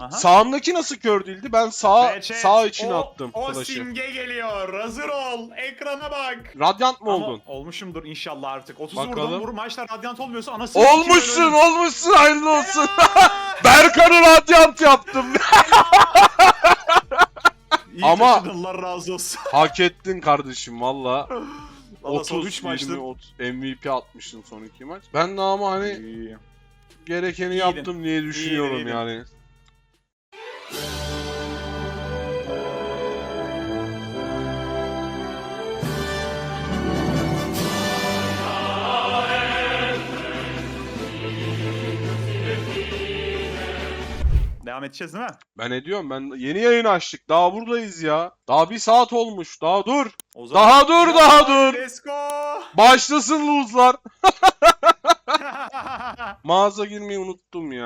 Aha. Sağımdaki nasıl kör değildi? Ben sağ chat, sağ içine o, attım O flash'ı. simge geliyor. Hazır ol. Ekrana bak. Radyant mı Ama oldun? olmuşumdur inşallah artık. 30 Bakalım. vurdum. Vur maçta radyant olmuyorsa anası Olmuşsun, olmuşsun. Hayırlı olsun. Berkan'ı radyant yaptım. İyi Ama-. Allah razı olsun. Hak ettin kardeşim valla. Valla son 30 üç maçtır. 20 30 MVP atmıştın son iki maç. Ben de ama hani İyi. gerekeni İyiydin. yaptım diye düşünüyorum iyiydin. yani. Devam edeceğiz değil mi? Ben ediyorum ben yeni yayın açtık. Daha buradayız ya. Daha bir saat olmuş. Daha dur. O Daha dur, daha dur. Let's go. Başlasın lose'lar. Mağaza girmeyi unuttum ya.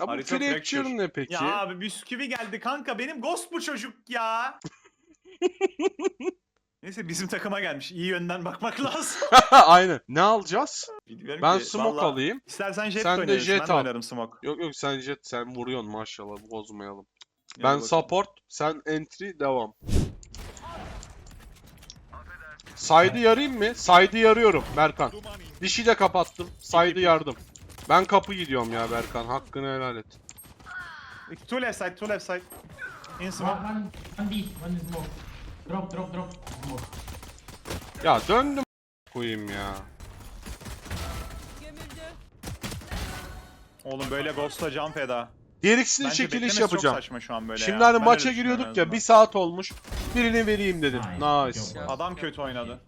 Ya bu Harita fracture. ne peki? ya abi bisküvi geldi kanka. Benim ghost bu çocuk ya. Neyse bizim takıma gelmiş. İyi yönden bakmak lazım. Aynen. Ne alacağız? Bilmiyorum Ben ki, smoke vallahi- alayım. İstersen jet Sen de jet ben al. oynarım smoke. Yok yok sen jet sen vuruyorsun maşallah bozmayalım. Gel ben bakalım. support, sen entry devam. Side'ı yarayım mı? Side'ı yarıyorum Berkan. Dişi de kapattım. Side'ı yardım. Ben kapı gidiyorum ya Berkan. Hakkını helal et. Two left side, two left side. In One, smoke. one, one B, one is smoke. Drop, drop, drop. Ya döndüm koyayım ya. Oğlum böyle ghost'a can feda. Gereksiz Bence çekiliş beklemesi yapacağım. çok saçma şu an böyle Şimdi ya. hani Ben maça giriyorduk ya azından. bir saat olmuş. Birini vereyim dedim. Nice. Nice. Yok. Adam kötü oynadı.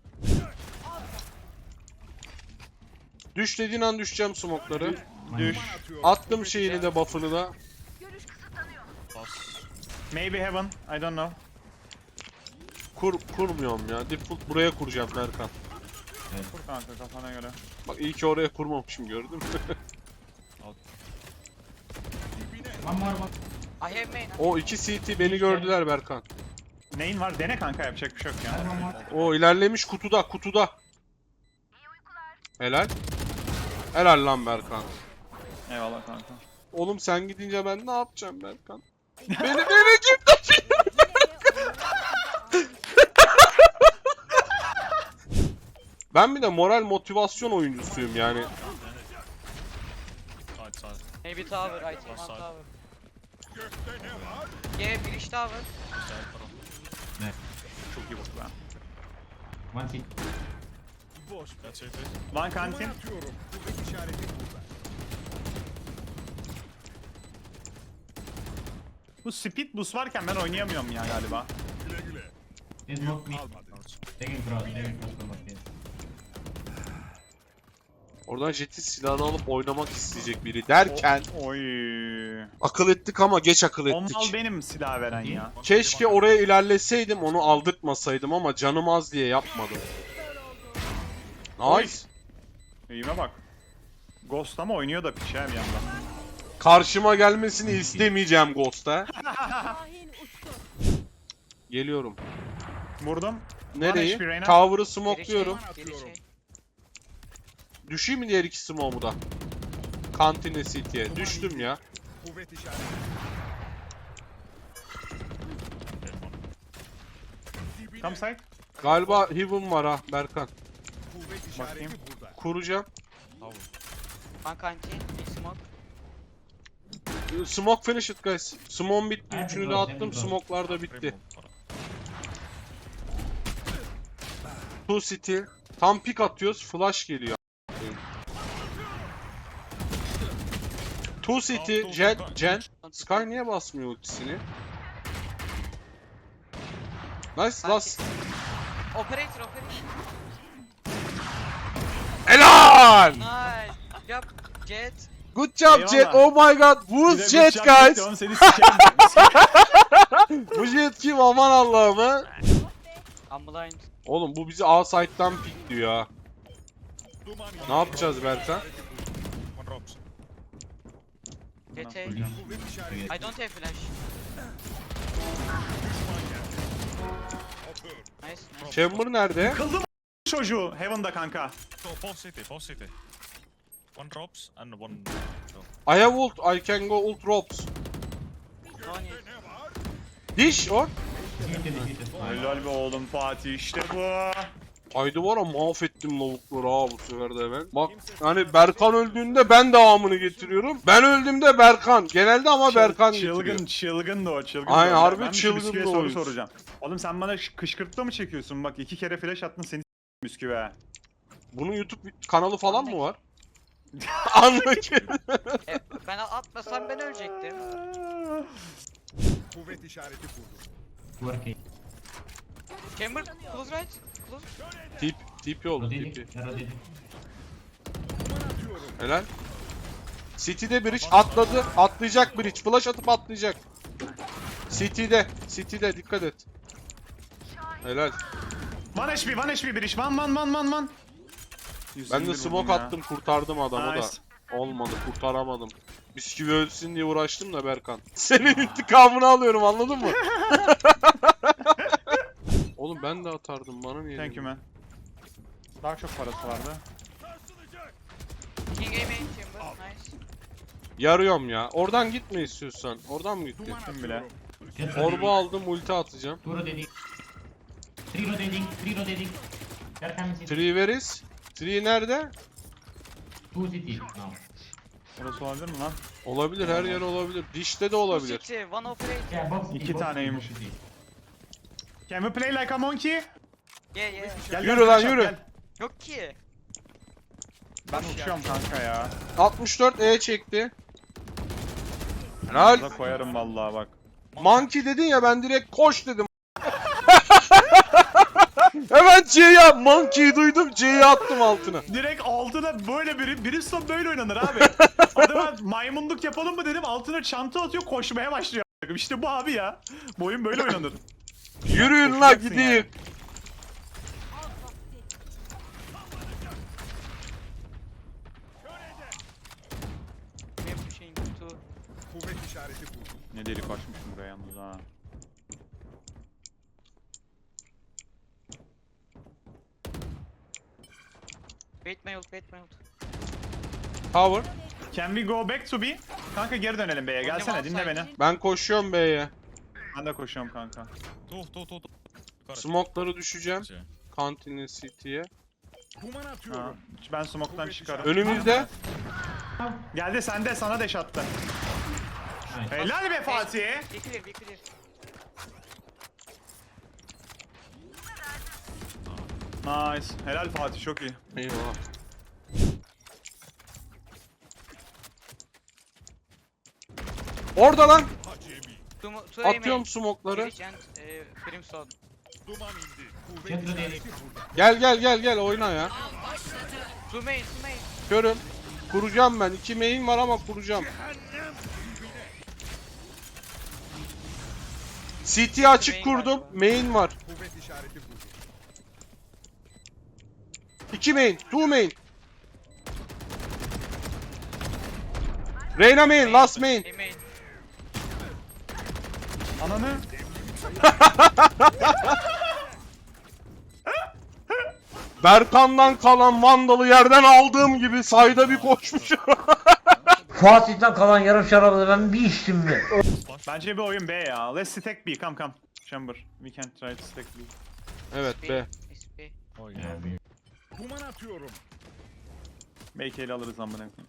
Düş dediğin an düşeceğim smokları. Düş. Attım şeyini de buff'ını da. Maybe heaven. I don't know. Kur, kurmuyorum ya. Default buraya kuracağım Berkan. Kur kanka kafana göre. Bak iyi ki oraya kurmamışım gördün mü? I have main. o iki CT beni gördüler Berkan. Neyin var? Dene kanka yapacak bir şey yok ya. O ilerlemiş kutuda kutuda. Helal. Helal lan Berkan. Eyvallah kanka. Oğlum sen gidince ben ne yapacağım Berkan? beni beni kim taşıyor? Ben bir de moral motivasyon oyuncusuyum yani. Maybe tower, I think one tower. Yeah, finish tower. Çok iyi vurdu lan. One seat. One kantin. Bu speed boost varken ben oynayamıyorum ya galiba. They smoke me. Taking cross, taking cross from up here. Oradan Jet'in silahını alıp oynamak isteyecek biri derken Oy. akıl ettik ama geç akıl O ettik. mal benim silah veren ya. Keşke oraya ilerleseydim onu aldırtmasaydım ama canım az diye yapmadım. Nice. İyime bak. Ghost ama oynuyor da piç ha bir yandan. Karşıma gelmesini istemeyeceğim Ghost'a. Geliyorum. Vurdum. Nereyi? HP Reyna. Tower'ı Geri smokluyorum. geri. Düşeyim mi diğer iki smoke'u da? Kantine City'ye. Düştüm ya. Come side. Galiba Heaven var ha Berkan. Bakayım. Kuracağım. One canteen, big smoke. Smoke finish it guys. Smoke bitti. Üçünü de attım. Smoke'lar da bitti. Two City. Tam pick atıyoruz. Flash geliyor. Two City. Jet. Jen. Sky niye basmıyor ultisini? Nice last. Operator, operator. Helal! Nice. Yap, jet. Good job Eyvallah. Jet. Oh my god. Who's Jet guys? Bu Jet kim? Aman Allah'ım ha. I'm blind. Oğlum bu bizi A site'dan pickliyor ha. Ne yapacağız Berkan? Forget. I don't have flash. Nice, nice. Chamber nerede? Kıldım çocuğu. Heaven'da kanka. So city, both city. One drops and one. I have ult. I can go ult is. Diş or. Helal be oğlum Fatih işte bu. Haydi var ya mahvettim lavukları ha bu sefer de ben. Bak hani Berkan öldüğünde ben devamını getiriyorum. Ben öldüğümde Berkan. Genelde ama Berkan çılgın, getiriyor. çılgın da o çılgın. Aynen, da o. harbi ben bir çılgın da soru soracağım. Oğlum sen bana kışkırtma mı çekiyorsun? Bak iki kere flash attın seni bisküve. Bunun YouTube kanalı falan mı var? Anlık. E, ben atmasam ben ölecektim. Kuvvet işareti. Working. Chamber, close right. Close. tip, tipi oldu Rotating. tipi. Helal. City'de bridge atladı. Atlayacak bridge. Flash atıp atlayacak. City'de. City'de dikkat et. Helal. One HP, one HP bir iş. One, one, one, one, one. Ben 121 de smoke attım kurtardım adamı Nice. da. Olmadı kurtaramadım. Bisküvi ölsün diye uğraştım da Berkan. Senin intikamını alıyorum anladın mı? Oğlum ben de atardım bana niye? Thank you man. Daha çok parası vardı. King chamber. Nice. Yarıyorum ya. Oradan gitme istiyorsan. Oradan mı gittin? Kim bile. Orba aldım ulti atacağım. Two rotating. Three rotating. Three rotating. Coming city. Tree veris. Tree nerede? Two city now. Orası olabilir mi lan? Olabilir her yer olabilir. Dişte de olabilir. city, one. Yeah, box city. İki box taneymiş. city, box city. Can we play like a monkey? Yeah yeah. Gel, Yürü gel, lan, at, yürü. gel. Yok ki. Ben uçuyorum kanka ya. 64 E çekti. Helal. Burada koyarım vallahi bak. Monkey dedin ya ben direkt koş dedim. Hemen C'ye Monkey'i duydum C'yi attım altına. Direkt altına böyle biri, Brimstone böyle oynanır abi. Adama maymunluk yapalım mı dedim altına çanta atıyor koşmaya başlıyor. İşte bu abi ya. Bu oyun böyle oynanır. Yürüyün la yani. Kuvvet işareti kurdum. Ne deli kaçmışım buraya yalnız ha. Wait my ult, wait my ult. Tower. Can we go back to B? Kanka geri dönelim B'ye. Gelsene dinle beni. Ben koşuyorum B'ye. Ben de koşuyorum kanka. Tuh tuh tuh tuh. Smoke'ları düşeceğim. Şey. Kantine City'ye. Duman Ha, atıyorum. ben smoke'tan çıkarım. Önümüzde. Geldi sende sana deş attı. Helal be Fatih. Be clear. Nice. Helal Fatih çok iyi. Eyvallah. Orada lan. Atıyorum Brimstone. Duman indi. Kuvvet işareti kurdum. Gel gel gel gel oyna ya. Two main, two main. Körüm. Kuracağım ben. İki main var ama kuracağım. CT açık kurdum. Main var. Kuvvet işareti kurdum. İki main. Two main. Reyna main. Last main. Ananı. Berkan'dan kalan vandalı yerden aldığım gibi sayda bir koşmuşum. Fatih'ten kalan yarım şarabı da ben bir içtim mi? Bence bir oyun B ya. Let's stack B. Come come. Chamber. We can try to stack B. evet be. SP. Duman atıyorum. Belki ele alırız amına koyayım.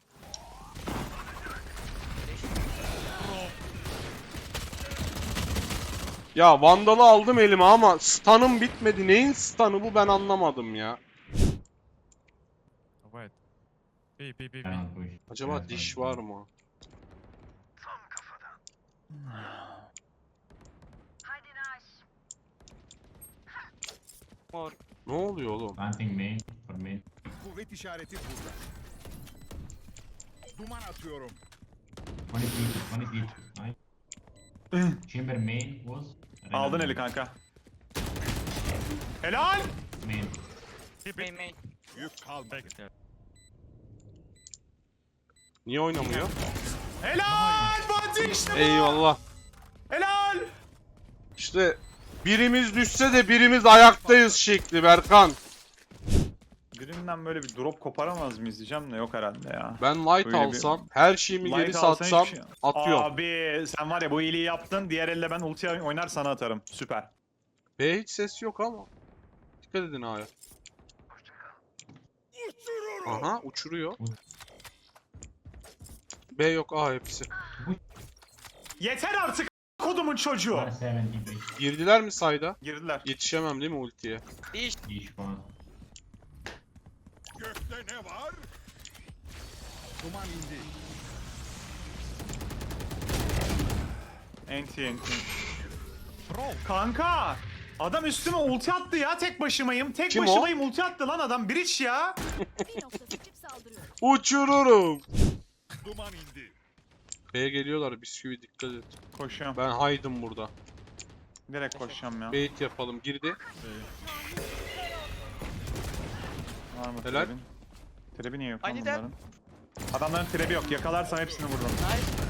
Ya vandalı aldım elime ama stun'ım bitmedi. Neyin stun'ı bu ben anlamadım ya. B B B. cannot push. Acaba Cannot diş push. var mı? More. Ne oluyor oğlum? Planting main for main. Kuvvet işareti burada. Duman atıyorum. One is each. One is each. Nice. Chamber main was. Aldın eli kanka. Helal. Main. Main, main. Yük kalmadı. Niye oynamıyor? Helal. Fatih işte bu. Eyvallah. Helal. İşte birimiz düşse de birimiz ayaktayız şekli Berkan. Birinden böyle bir drop koparamaz mıyız diyeceğim de yok herhalde ya. Ben light Böyle bir- alsam, her şeyimi Light geri alsan satsam hiçbir şey- atıyorum. Abi sen var ya bu iyiliği yaptın. Diğer elde ben ulti oynar sana atarım. Süper. B hiç ses yok ama. Dikkat edin A'ya. Aha uçuruyor. B yok A hepsi. Yeter artık kodumun çocuğu. 170 base. Girdiler mi sayda? Girdiler. Yetişemem değil mi ultiye? İş. Each one. Gökte ne var? Duman indi. Enti enti. Kanka. Adam üstüme ulti attı ya tek başımayım. Tek Kim o? başımayım ulti attı lan adam. Bridge ya. Bir nokta seçip saldırıyor. Uçururum. Duman indi. B'ye geliyorlar bisküvi dikkat et. Koşuyorum. Ben haydım burada. Direkt koşacağım ya. Bait yapalım girdi. Var mı Helal. trebin? Trebi niye yok lan Aniden. bunların? Adamların trebi yok. Yakalarsam hepsini vururum. Nice.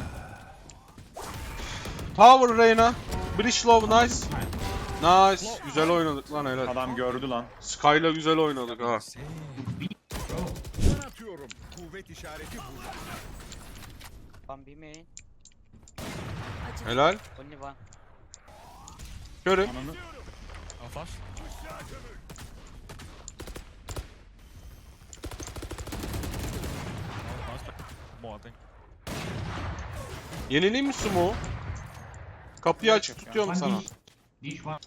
Tower Reyna. Bridge low nice. Nice. Güzel oynadık lan helal. Adam gördü lan. Sky'la güzel oynadık ha. Atıyorum. Kuvvet işareti burada. One B main. Helal. Only one. Körüm. Ananı. I'll flash. Oh, More, I think. Yenileyim mi sumo? Kapıyı açık tutuyorum sana. Dish one.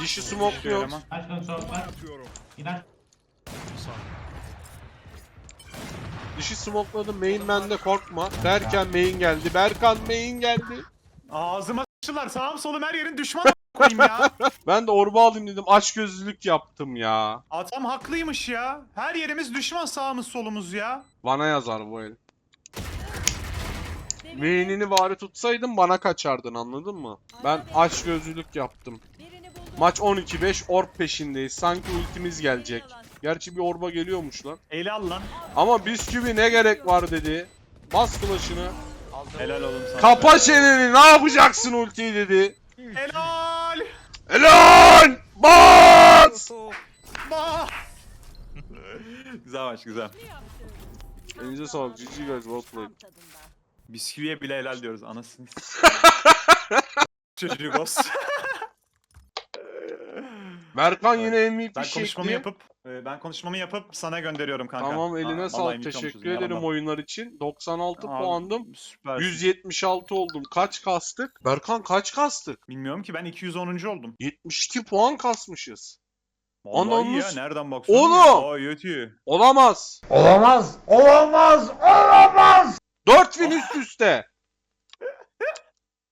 Dişi smokluyor. Enough. Dişi smokladı. Main man'de korkma. Derken main geldi. Berkan main geldi. Ağzıma sıçtılar. Sağım solum her yerin düşmanı koyayım ya. Ben de orba alayım dedim. Aç gözlülük yaptım ya. Adam haklıymış ya. Her yerimiz düşman sağımız solumuz ya. Bana yazar bu el. Main'ini bari tutsaydın bana kaçardın anladın mı? Ben aç gözlülük yaptım. Maç 12-5 orb peşindeyiz. Sanki ultimiz gelecek. Gerçi bir orba geliyormuş lan. Eli al lan. Ama bisküvi ne gerek var dedi. Bas. Aldım. Helal oğlum sana. Kapa çeneni ne yapacaksın ultiyi dedi. Helal. Helal! Bas! Bah. güzel maç güzel. Elinize sağlık. GG guys well played. Bisküviye bile helal diyoruz anasını. Çocuk olsun. Berkan yine MVP Ben konuşmamı yapıp e, ben konuşmamı yapıp sana gönderiyorum kanka. Tamam eline Ha, vallahi sağlık. Teşekkür yalandan. ederim oyunlar için. 96 Abi, puandım. Süper. 176 oldum. Kaç kastık? Berkan kaç kastık? Bilmiyorum ki ben 210. oldum. 72 puan kasmışız. Vallahi iyi ya nereden baksan. Oğlum! Aa yetiyor. Olamaz. Olamaz. Olamaz. Olamaz. 4000 üst üste.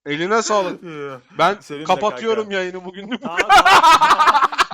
Eline sağlık. Ben Senin de kapatıyorum kanka. yayını bugünlük. Daha- daha-